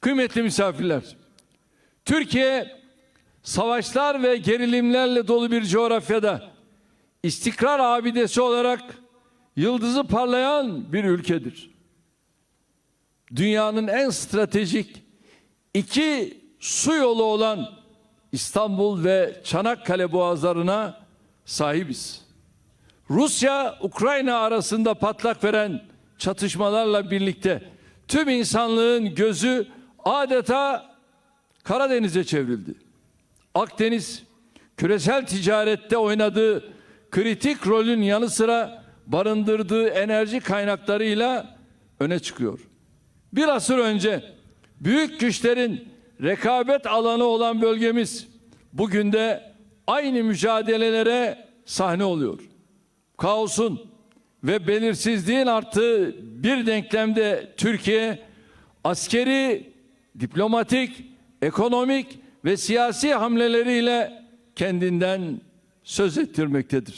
Kıymetli misafirler, Türkiye savaşlar ve gerilimlerle dolu bir coğrafyada istikrar abidesi olarak yıldızı parlayan bir ülkedir. Dünyanın en stratejik iki su yolu olan İstanbul ve Çanakkale boğazlarına sahibiz. Rusya Ukrayna arasında patlak veren çatışmalarla birlikte tüm insanlığın gözü adeta Karadeniz'e çevrildi. Akdeniz küresel ticarette oynadığı kritik rolün yanı sıra barındırdığı enerji kaynaklarıyla öne çıkıyor. Bir asır önce büyük güçlerin rekabet alanı olan bölgemiz bugün de aynı mücadelelere sahne oluyor. Kaosun ve belirsizliğin arttığı bir denklemde Türkiye askeri, diplomatik, ekonomik ve siyasi hamleleriyle kendinden söz ettirmektedir.